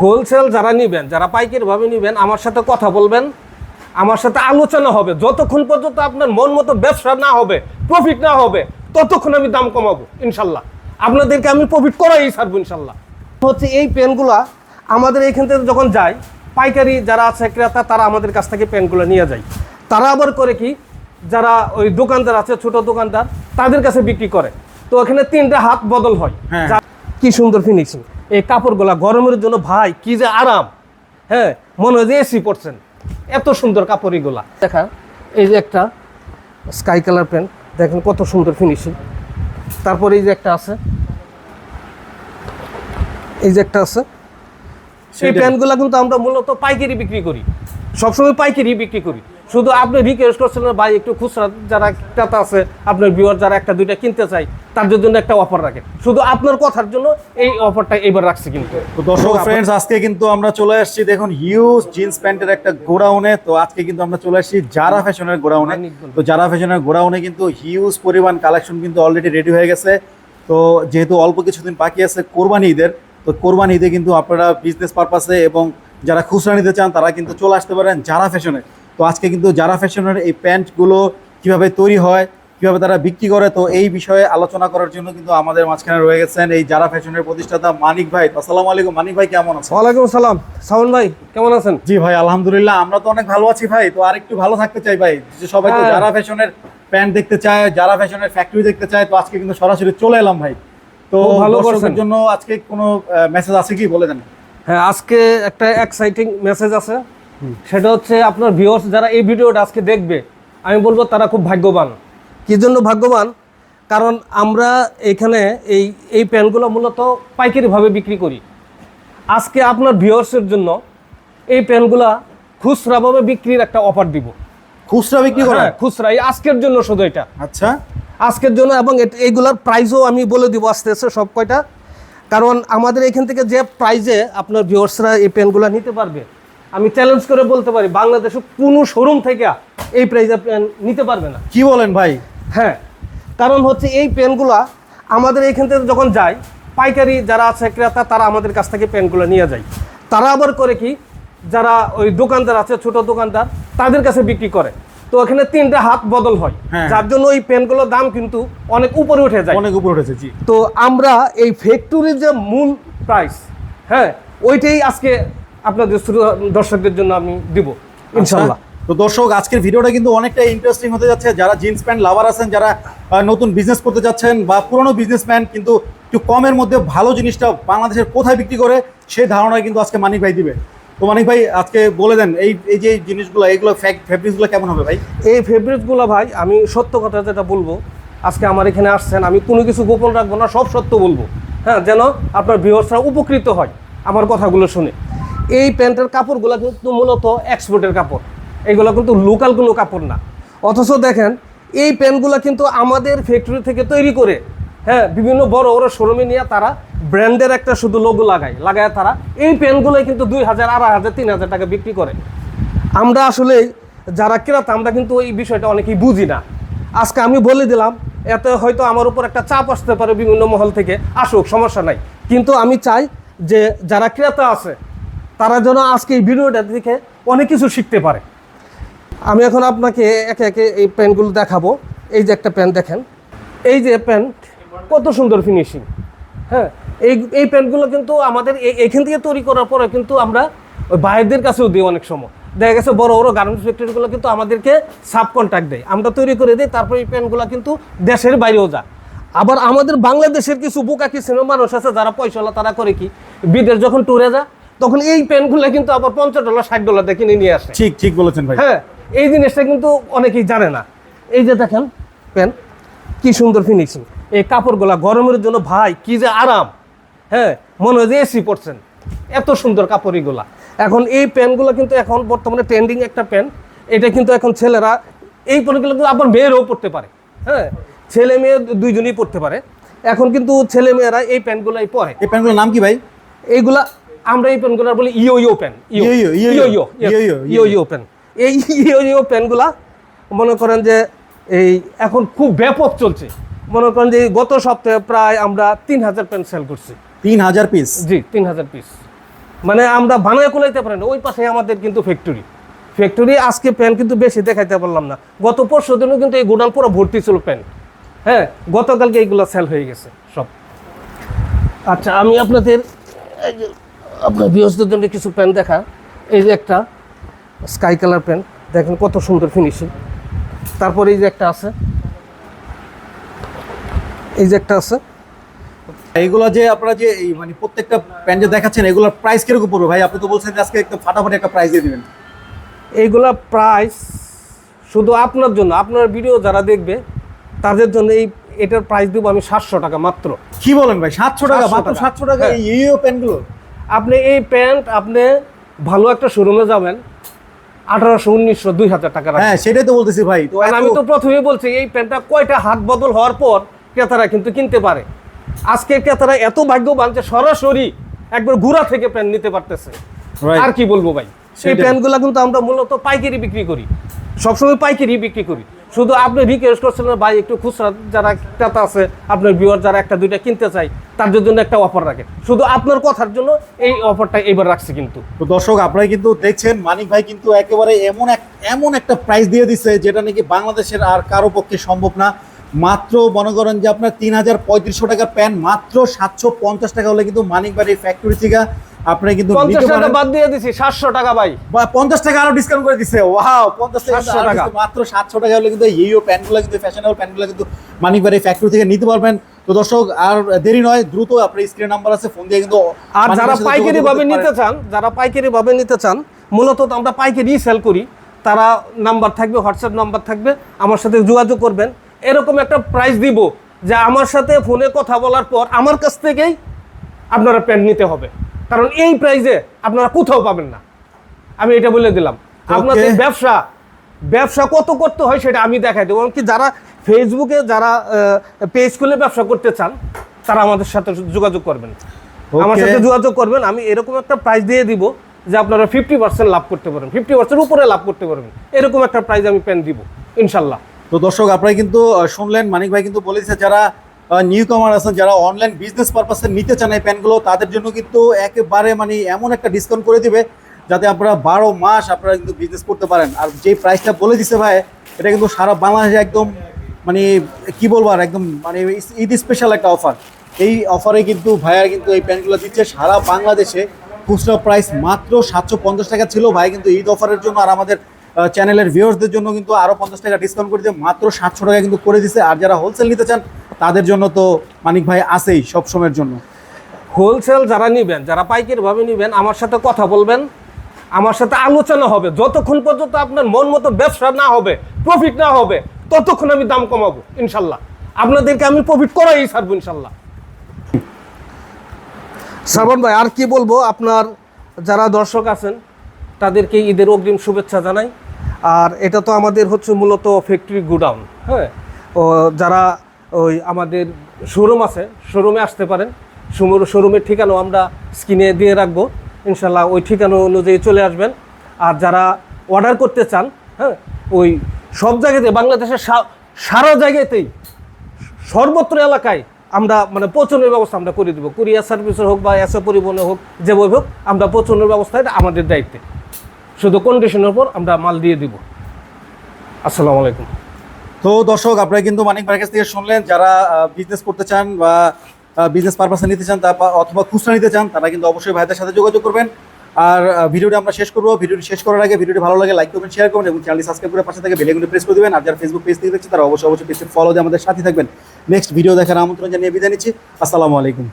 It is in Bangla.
হোলসেল যারা নিবেন যারা পাইকারি ভাবে নিবেন আমার সাথে কথা বলবেন আমার সাথে আলোচনা হবে। যতক্ষণ পর্যন্ত আপনার মন মতো ব্যবসা না হবে প্রফিট না হবে ততক্ষণ আমি দাম কমাবো ইনশাল্লাহ। আপনাদেরকে আমি প্রফিট করাই ছাড়বো ইনশাল্লাহ। হচ্ছে এই পেনগুলা আমাদের এইখান থেকে যখন যায় পাইকারি যারা আছে ক্রেতা তারা আমাদের কাছ থেকে পেনগুলো নিয়ে যায়। তারা আবার করে কি যারা ওই দোকানদার আছে ছোট দোকানদার তাদের কাছে বিক্রি করে। তো এখানে তিনটা হাত বদল হয়। হ্যাঁ। কি সুন্দর ফিনিশিং এই কাপড়গুলা গরমের জন্য ভাই কি যে আরাম। হ্যাঁ মনে হয় যে এসি পড়ছেন এত সুন্দর কাপড় এগুলা দেখা এই যে একটা স্কাই কালার প্যান্ট দেখেন কত সুন্দর ফিনিশিং তারপরে এই যে একটা আছে। এই যে একটা আছে। সেই। প্যান্টগুলো কিন্তু আমরা মূলত পাইকারি বিক্রি করি। সবসময় পাইকারি বিক্রি করি। শুধু আপনি রিকোয়েস্ট করছেন ভাই একটু খুচরা যারা ক্রেতা আছে আপনার ভিউয়ার যারা একটা দুইটা কিনতে চাই তাদের জন্য একটা অফার রাখেন শুধু আপনার কথার জন্য এই অফারটা এবার রাখছি কিন্তু। তো দর্শক ফ্রেন্ডস আজকে কিন্তু আমরা চলে আসছি দেখুন হিউজ জিন্স প্যান্টের একটা গোডাউনে। তো আজকে কিন্তু আমরা চলে আসছি জারা ফ্যাশনের গোডাউনে। তো জারা ফ্যাশনের গোডাউনে কিন্তু হিউজ পরিমাণ কালেকশন কিন্তু অলরেডি রেডি হয়ে গেছে। তো যেহেতু অল্প কিছুদিন বাকি আছে কোরবানি ঈদের তো কোরবানি ঈদে কিন্তু আপনারা বিজনেস পারপাসে এবং যারা খুচরা নিতে চান তারা কিন্তু চলে আসতে পারেন জারা ফ্যাশনে তো আজকে কিন্তু জারা ফ্যাশনের এই প্যান্টগুলো কীভাবে তৈরি হয় কীভাবে তারা বিক্রি করে তো এই বিষয়ে আলোচনা করার জন্য কিন্তু আমাদের মাঝখানে রয়ে গেছেন এই জারা ফ্যাশনের প্রতিষ্ঠাতা মানিক ভাই। আসসালামু আলাইকুম মানিক ভাই কেমন আছেন? ওয়ালাইকুম সালাম সাউন ভাই কেমন আছেন? জি ভাই আলহামদুলিল্লাহ আমরা তো অনেক ভালো আছি ভাই। তো আর একটু ভালো থাকতে চাই ভাই। যে সবাই তো হ্যাঁ। জারা ফ্যাশনের প্যান্ট দেখতে চায় জারা ফ্যাশনের ফ্যাক্টরি দেখতে চায় তো আজকে কিন্তু সরাসরি চলে এলাম ভাই। তো ভালো করছেন। জন্য আজকে কোনো মেসেজ আছে কি? বলে দেন। হ্যাঁ আজকে একটা এক্সাইটিং মেসেজ আছে। সেটা হচ্ছে আপনার ভিউয়ার্স যারা এই ভিডিওটা আজকে দেখবে আমি বলব তারা খুব ভাগ্যবান। কি জন্য ভাগ্যবান? কারণ আমরা এখানে এই এই প্যান্টগুলো মূলত পাইকারিভাবে বিক্রি করি। আজকে আপনার ভিউয়ার্সের জন্য এই প্যান্টগুলা খুচরাভাবে বিক্রির একটা অফার দিব। খুচরা বিক্রি করা? হ্যাঁ খুচরা। এই আজকের জন্য শুধু এটা। আচ্ছা। আজকের জন্য এবং এইগুলার প্রাইসও আমি বলে দিব আস্তে আস্তে সব কয়টা। কারণ আমাদের এখান থেকে যে প্রাইজে আপনার ভিউয়ার্সরা এই পেনগুলো নিতে পারবে আমি চ্যালেঞ্জ করে বলতে পারি বাংলাদেশে কোনো শোরুম থেকে এই প্রাইজে পেন নিতে পারবে না। কি বলেন ভাই? হ্যাঁ কারণ হচ্ছে এই পেনগুলা আমাদের এইখান থেকে যখন যায় পাইকারি যারা আছে ক্রেতা তারা আমাদের কাছ থেকে পেনগুলো নিয়ে যায়। তারা আবার করে কি যারা ওই দোকানদার আছে ছোট দোকানদার তাদের কাছে বিক্রি করে। তো এখানে তিনটা হাত বদল হয়। হ্যাঁ। যার জন্য ওই পেনগুলোর দাম কিন্তু অনেক উপরে উঠে যায়। অনেক উপরে উঠেছে জি। তো আমরা এই ফ্যাক্টরির যে মূল প্রাইস হ্যাঁ ওইটাই আজকে আপনাদের দর্শকদের জন্য আমি দিব ইনশাল্লাহ আচ্ছা, তো দর্শক, আজকের ভিডিওটা কিন্তু অনেকটা ইন্টারেস্টিং হতে যাচ্ছে। যারা জিন্স প্যান্ট লাভার আছেন, যারা নতুন বিজনেস করতে যাচ্ছেন বা পুরনো বিজনেসম্যান কিন্তু একটু কমের মধ্যে ভালো জিনিসটা বাংলাদেশের কোথায় বিক্রি করে, সেই ধারণা কিন্তু আজকে মানিক ভাই দিবে। তো মানিক ভাই, আজকে বলে দেন, এই এই যে জিনিসগুলো, এইগুলো ফ্যাব্রিক্সগুলো কেমন হবে ভাই? এই ফেভারিটগুলো ভাই, আমি সত্য কথা যেটা বলব, আজকে আমার এখানে আসছেন, আমি কোনো কিছু গোপন রাখব না, সব সত্য বলব। হ্যাঁ যেন আপনার ভিউয়ার্সরা উপকৃত হয়, আমার কথাগুলো শুনে। এই প্যান্টের কাপড়গুলো কিন্তু মূলত এক্সপোর্টের কাপড়। এগুলো কিন্তু লোকাল কোনো কাপড় না। অথচ দেখেন, এই প্যান্টগুলো কিন্তু আমাদের ফ্যাক্টরি থেকে তৈরি করে হ্যাঁ বিভিন্ন বড় বড় শোরুমে নিয়ে তারা ব্র্যান্ডের একটা শুধু লোগো লাগায়। লাগায় তারা, এই প্যান্টগুলোই কিন্তু দুই হাজার, আড়াই হাজার, তিন হাজার টাকা বিক্রি করে। আমরা আসলে যারা ক্রেতা, আমরা কিন্তু এই বিষয়টা অনেকেই বুঝি না। আজকে আমি বলে দিলাম, এতে হয়তো আমার উপর একটা চাপ আসতে পারে বিভিন্ন মহল থেকে। আসুক, সমস্যা নাই। কিন্তু আমি চাই যে যারা ক্রেতা আছে, তারা যেন আজকে এই ভিডিওটা দেখে অনেক কিছু শিখতে পারে। আমি এখন আপনাকে একে একে এই প্যান্টগুলো দেখাবো। এই যে একটা প্যান্ট দেখেন। এই যে প্যান্ট কত সুন্দর ফিনিশিং হ্যাঁ এই এই প্যান্টগুলো কিন্তু আমাদের এই- এখান থেকে তৈরি করার পরে কিন্তু আমরা ওই বাইরের কাছেও দিই অনেক সময়। দেখা গেছে বড় বড় গার্মেন্টস ফ্যাক্টরিগুলো কিন্তু আমাদেরকে সাব কন্ট্রাক্ট দেয়। আমরা তৈরি করে দিই তারপর এই প্যান্টগুলো কিন্তু দেশের বাইরেও যায়। আবার আমাদের বাংলাদেশের কিছু বোকা কিছু মানুষ আছে যারা পয়সাওয়ালা তারা করে কি বিদেশ যখন ট্যুরে যায় তখন এই প্যান্টগুলো কিন্তু আবার পঞ্চাশ ডলার ষাট ডলার দিয়ে কিনে নিয়ে আসে। ঠিক ঠিক বলেছেন ভাই। হ্যাঁ এই জিনিসটা কিন্তু অনেকেই জানে না। এই যে দেখেন প্যান্ট কি সুন্দর ফিনিশিং এই কাপড়গুলা গরমের জন্য ভাই কি যে আরাম। হ্যাঁ মনে হয় যে এসি পড়ছেন এত সুন্দর কাপড় এগুলা। এখন এই প্যান্টগুলো কিন্তু এখন বর্তমানে ট্রেন্ডিং একটা প্যান্ট এটা কিন্তু এখন ছেলেরা এই প্যান্টগুলো কিন্তু আবার মেয়েরাও পড়তে পারে। হ্যাঁ ছেলে মেয়ে দুইজনেই পড়তে পারে। এখন কিন্তু ছেলে মেয়েরা এই প্যান্টগুলাই পরে। এই প্যান্টগুলোর নাম কি ভাই? এইগুলা আমরা এই পেনগুলো বলি ইও ইও পেন। ইও ইয়ো, ইয়ো, ইও ইও ইয়ো, ইয়ো, ইও ইও পেন। এই ইও পেনগুলা মনে করেন যে এই এখন খুব ব্যাপক চলছে। মনে করেন যে গত সপ্তাহে প্রায় আমরা তিন হাজার পেন সেল করছি। তিন হাজার পিস জি তিন হাজার পিস মানে আমরা বানায় কোলাইতে পারি না। ওই পাশে আমাদের কিন্তু ফ্যাক্টরি ফ্যাক্টরি আজকে প্যান্ট কিন্তু বেশি দেখাইতে পারলাম না। গত পরশু দিনও কিন্তু এই গোডাউন পুরো ভর্তি ছিল প্যান্ট হ্যাঁ গতকালকে এইগুলো সেল হয়ে গেছে সব। আচ্ছা আমি আপনাদের আপনার বিহসদের জন্য কিছু প্যান্ট দেখা। এই যে একটা। Sky colour pant. দেখেন কত সুন্দর ফিনিশিং তারপর এই যে একটা আছে। এই যে একটা আছে। এইগুলো যে আপনারা যে এই মানে প্রত্যেকটা প্যান্ট যে দেখাচ্ছেন এগুলোর প্রাইস কীরকম পড়বে? ভাই আপনি তো বলছেন আজকে একদম ফাটাফাটি একটা প্রাইস দিয়ে দিবেন। এইগুলা প্রাইস শুধু আপনার জন্য আপনার ভিডিও যারা দেখবে তাদের জন্য এই এটার প্রাইস দেবো আমি সাতশো টাকা মাত্র। কি বলেন ভাই সাতশো টাকা? মাত্র। সাতশো টাকা হ্যাঁ। এই প্যান্টগুলো? আপনি এই প্যান্ট আপনি ভালো একটা শোরুমে যাবেন আঠারোশো উনিশশো দুই হাজার টাকা হ্যাঁ সেটাই তো বলতেছি ভাই। তো আমি তো প্রথমেই বলছি এই প্যান্টটা কয়টা হাত বদল হওয়ার পর ক্রেতারা কিন্তু কিনতে পারে। আজকে ক্রেতারা এত ভাগ্যবান যে সরাসরি একবার থেকে প্যান্ট নিতে পারতেছে। আর কি বলব ভাই? সেটাই। প্যান্টগুলো কিন্তু আমরা মূলত পাইকারি বিক্রি করি। সবসময় পাইকারি বিক্রি করি। শুধু আপনি রিকোয়েস্ট করছিলেন ভাই একটু খুচরা যারা ক্রেতা আছে আপনার ভিউয়ার যারা একটা দুইটা কিনতে চাই তার জন্য একটা অফার রাখেন শুধু আপনার কথার জন্য এই অফারটা এবার রাখছি কিন্তু। তো দর্শক আপনারা কিন্তু দেখছেন মানিক ভাই কিন্তু একেবারে এমন এক এমন একটা প্রাইস দিয়ে দিচ্ছে যেটা নাকি বাংলাদেশের আর কারও পক্ষে সম্ভব না। মাত্র মনে করেন যে আপনার তিন হাজার পঁয়ত্রিশশো টাকার প্যান্ট মাত্র সাতশো পঞ্চাশ টাকা হলে কিন্তু মানিক ভাইয়ের ফ্যাক্টরি থেকে আপনি কিন্তু টাকা বাদ দিয়ে দিছি সাতশো টাকা ভাই। বা পঞ্চাশ টাকা আরও ডিসকাউন্ট করে দিচ্ছে ওয়াও পঞ্চাশ টাকা 700 টাকা। টাকা মাত্র সাতশো টাকা হলে কিন্তু এই প্যান্টগুলো কিন্তু ফ্যাশনেবল প্যান্টগুলো কিন্তু মানিক ভাইয়ের ফ্যাক্টরি থেকে নিতে পারবেন। তো দর্শক আর দেরি নয় দ্রুত আপনার স্ক্রিন নাম্বার আছে ফোন দিয়ে কিন্তু আর যারা পাইকারি ভাবে নিতে চান যারা পাইকারি ভাবে নিতে চান মূলত আমরা পাইকারি সেল করি তারা নাম্বার থাকবে হোয়াটসঅ্যাপ নাম্বার থাকবে আমার সাথে যোগাযোগ করবেন। এরকম একটা প্রাইস দিব যে আমার সাথে ফোনে কথা বলার পর আমার কাছ থেকেই আপনারা প্যান্ট নিতে হবে। কারণ এই প্রাইসে আপনারা কোথাও পাবেন না। আমি এটা বলে দিলাম। আপনাদের ব্যবসা ব্যবসা কত করতে হয় সেটা আমি দেখাই দেবো। এমনকি যারা ফেসবুকে যারা পেজ খুলে ব্যবসা করতে চান তারা আমাদের সাথে যোগাযোগ করবেন। আমার সাথে যোগাযোগ করবেন। আমি এরকম একটা প্রাইস দিয়ে দিব যে আপনারা ফিফটি পার্সেন্ট লাভ করতে পারবেন ফিফটি পার্সেন্ট উপরে লাভ করতে পারবেন। এরকম একটা প্রাইস আমি পেন দিব ইনশাল্লাহ তো দর্শক আপনারা কিন্তু শুনলেন মানিক ভাই কিন্তু বলেছে যারা নিউ কামার আছেন যারা অনলাইন বিজনেস পারপাসে নিতে চান এই প্যানগুলো তাদের জন্য কিন্তু একেবারে মানে এমন একটা ডিসকাউন্ট করে দিবে যাতে আপনারা বারো মাস আপনারা কিন্তু বিজনেস করতে পারেন। আর যে প্রাইসটা বলে দিছে ভাই এটা কিন্তু সারা বাংলাদেশে একদম মানে কি বলব আর একদম মানে ঈদ স্পেশাল একটা অফার এই অফারে কিন্তু ভাইয়ার কিন্তু এই প্যান্টগুলো দিচ্ছে সারা বাংলাদেশে। খুচরা প্রাইস মাত্র সাতশো পঞ্চাশ টাকা ছিল। ভাই কিন্তু ঈদ অফারের জন্য আর আমাদের চ্যানেলের ভিউয়ার্সদের জন্য কিন্তু আরও পঞ্চাশ টাকা ডিসকাউন্ট করে দিয়ে মাত্র সাতশো টাকা কিন্তু করে দিছে। আর যারা হোলসেল নিতে চান, তাদের জন্য তো মানিক ভাই আসেই সব সময়ের জন্য। হোলসেল যারা নেবেন, যারা পাইকারি ভাবে নেবেন, আমার সাথে কথা বলবেন। আমার সাথে আলোচনা হবে। যতক্ষণ পর্যন্ত আপনার মন মতো ব্যবসা না হবে প্রফিট না হবে ততক্ষণ আমি দাম কমাবো, ইনশাল্লাহ। আপনাদেরকে আমি প্রফিট করাই ছাড়বো, ইনশাল্লাহ। শ্রাবণ ভাই, আর কি বলব, আপনার যারা দর্শক আছেন, তাদেরকে ঈদের অগ্রিম শুভেচ্ছা জানাই। আর এটা তো আমাদের হচ্ছে মূলত ফ্যাক্টরি গুডাউন হ্যাঁ? ও, যারা ওই আমাদের শোরুম আছে শোরুমে আসতে পারেন। শোরুমের ঠিকানাও আমরা স্ক্রিনে দিয়ে রাখব। ইনশাল্লাহ ওই ঠিকানা অনুযায়ী চলে আসবেন। আর যারা অর্ডার করতে চান হ্যাঁ ওই সব জায়গাতে, বাংলাদেশের সারা জায়গাতেই, সর্বত্র এলাকায় আমরা মানে পৌঁছানোর ব্যবস্থা আমরা করে দেবো। কুরিয়ার সার্ভিসের হোক বা এসে পরিবহনে হোক যেভাবে হোক, আমরা পৌঁছানোর ব্যবস্থা এটা আমাদের দায়িত্বে। শুধু কন্ডিশনের উপর আমরা মাল দিয়ে দিব। আসসালামু আলাইকুম। তো দর্শক, আপনারা কিন্তু মানিক ভাইয়ের কাছ থেকে শুনলেন, যারা বিজনেস করতে চান বা বিজনেস পারপাসে নিতে চান, তা বা- অথবা খুচরা নিতে চান, তারা কিন্তু অবশ্যই ভাইদের সাথে যোগাযোগ করবেন। আর ভিডিওটা আমরা শেষ করব। ভিডিওটি শেষ করার আগে ভিডিওটি ভালো লাগে লাইক করবেন শেয়ার করবেন এবং চ্যানেলটি সাবস্ক্রাইব করে পাশে থেকে বেলেগুলো প্রেস করে দেবেন। আর যারা ফেসবুক পেজ থেকে দেখছে তারা অবশ্যই অবশ্যই পেজটি ফলো দিয়ে আমাদের সাথে থাকবেন। নেক্সট ভিডিও দেখার আমন্ত্রণ জানিয়ে বিদায় নিচ্ছি। আসসালামু আলাইকুম।